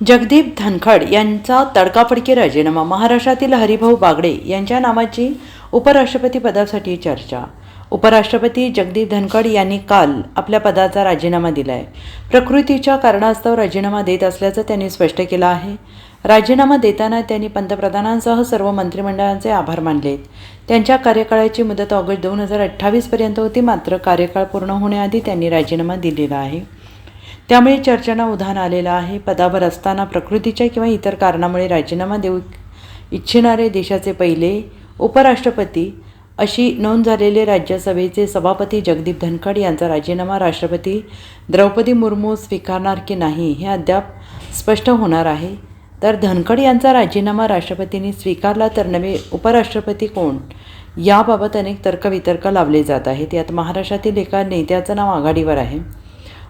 जगदीप धनखड यांचा तडकाफडकी राजीनामा. महाराष्ट्रातील हरिभाऊ बागडे यांच्या नावाची उपराष्ट्रपती पदासाठी चर्चा. उपराष्ट्रपती जगदीप धनखड यांनी काल आपल्या पदाचा राजीनामा दिला आहे प्रकृतीच्या कारणास्तव राजीनामा देत असल्याचं त्यांनी स्पष्ट केलं आहे. राजीनामा देताना त्यांनी पंतप्रधानांसह सर्व मंत्रिमंडळांचे आभार मानलेत. त्यांच्या कार्यकाळाची मुदत ऑगस्ट दोन हजार अठ्ठावीसपर्यंत होती मात्र कार्यकाळ पूर्ण होण्याआधी त्यांनी राजीनामा दिलेला आहे. त्यामुळे चर्चांना उधाण आलेलं आहे. पदावर असताना प्रकृतीच्या किंवा इतर कारणामुळे राजीनामा देऊ इच्छिणारे देशाचे पहिले उपराष्ट्रपती अशी नोंद झालेले राज्यसभेचे सभापती जगदीप धनखड यांचा राजीनामा राष्ट्रपती द्रौपदी मुर्मू स्वीकारणार की नाही हे अद्याप स्पष्ट होणार आहे. तर धनखड यांचा राजीनामा राष्ट्रपतींनी स्वीकारला तर नवे उपराष्ट्रपती कोण? याबाबत अनेक तर्कवितर्क लावले जात आहेत. यात महाराष्ट्रातील एका नेत्याचं नाव आघाडीवर आहे.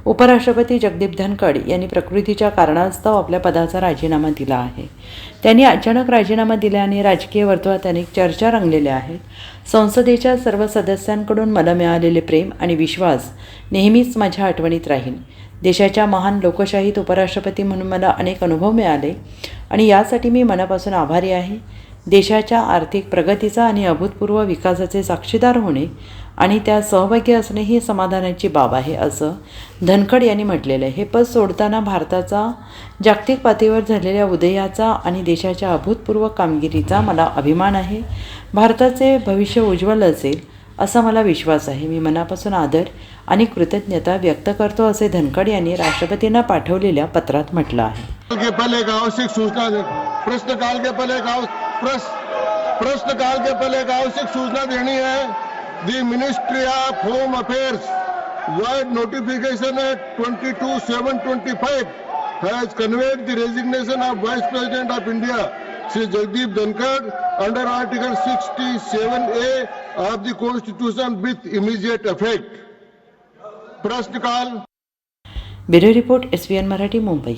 उपराष्ट्रपती जगदीप धनखड यांनी प्रकृतीच्या कारणास्तव आपल्या पदाचा राजीनामा दिला आहे. त्यांनी अचानक राजीनामा दिल्याने राजकीय वर्तुळात अनेक चर्चा रंगलेल्या आहेत. संसदेच्या सर्व सदस्यांकडून मला मिळालेले प्रेम आणि विश्वास नेहमीच माझ्या आठवणीत राहील. देशाच्या महान लोकशाहीत उपराष्ट्रपती म्हणून मला अनेक अनुभव मिळाले आणि यासाठी मी मनापासून आभारी आहे. देशाच्या आर्थिक प्रगतीचा आणि अभूतपूर्व विकासाचे साक्षीदार होणे आणि त्या सहभागी असणे ही समाधानाची बाब आहे असं धनखड यांनी म्हटलेलं आहे. हे पद सोडताना भारताचा जागतिक पातळीवर झालेल्या उदयाचा आणि देशाच्या अभूतपूर्व कामगिरीचा मला अभिमान आहे. भारताचे भविष्य उज्ज्वल असेल असा मला विश्वास आहे. मी मनापासून आदर आणि कृतज्ञता व्यक्त करतो असे धनखड यांनी राष्ट्रपतींना पाठवलेल्या पत्रात म्हटलं आहे. प्रश्न काल के पहले प्रश्न काल के पहले एक आवश्यक सूचना देनी है। The ministry of home affairs word notification at 22725 has conveyed the resignation of vice president of India Shri Jagdeep Dhankhar under article 67 A of the constitution with immediate effect प्रश्न काल bureau report SVN Marathi, Mumbai.